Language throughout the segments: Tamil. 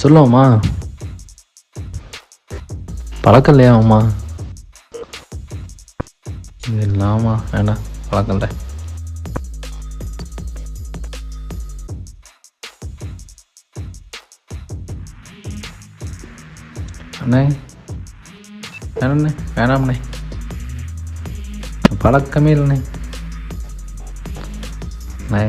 சொல்லுவோம்மா. பழக்கம் இல்லையா அம்மா இல்லாமா வேணாம் பழக்கம் இல்லை. அண்ணே வேணாண்ணே வேணாம்ண்ணே. பழக்கமே இல்லைண்ணே. அண்ணே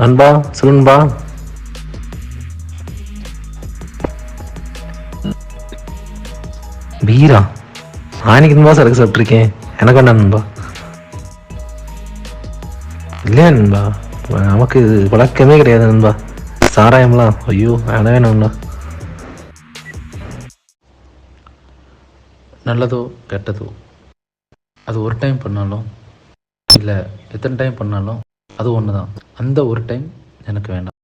நண்பா சொல்லுன்பா. பீரா ஆனைக்கு நண்பா சரக்கு சாப்பிட்ருக்கேன் எனக்கு வேண்டாம் நண்பா. இல்லையா நண்பா? நமக்கு வழக்கமே கிடையாது நண்பா. சாராயம்லாம். ஐயோ வேணவே வேணாம் நண்பா. நல்லதோ கெட்டதோ? அது ஒரு டைம் பண்ணாலும் இல்லை எத்தனை டைம் பண்ணாலும் அது ஒன்று தான் அந்த ஒரு டைம் எனக்கு வேண்டாம்.